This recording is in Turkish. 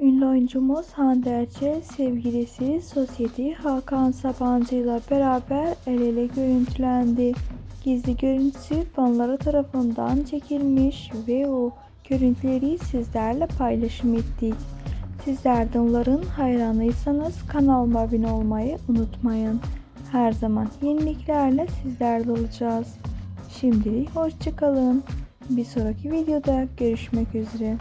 Ünlü oyuncumuz Hande Erçel sevgilisi Sosyeti Hakan Sabancı ile beraber el ele görüntülendi. Gizli görüntüsü fanları tarafından çekilmiş ve o görüntüleri sizlerle paylaşım ettik. Sizler de onların hayranıysanız kanalıma abone olmayı unutmayın. Her zaman yeniliklerle sizlerle olacağız. Şimdilik hoşçakalın. Bir sonraki videoda görüşmek üzere.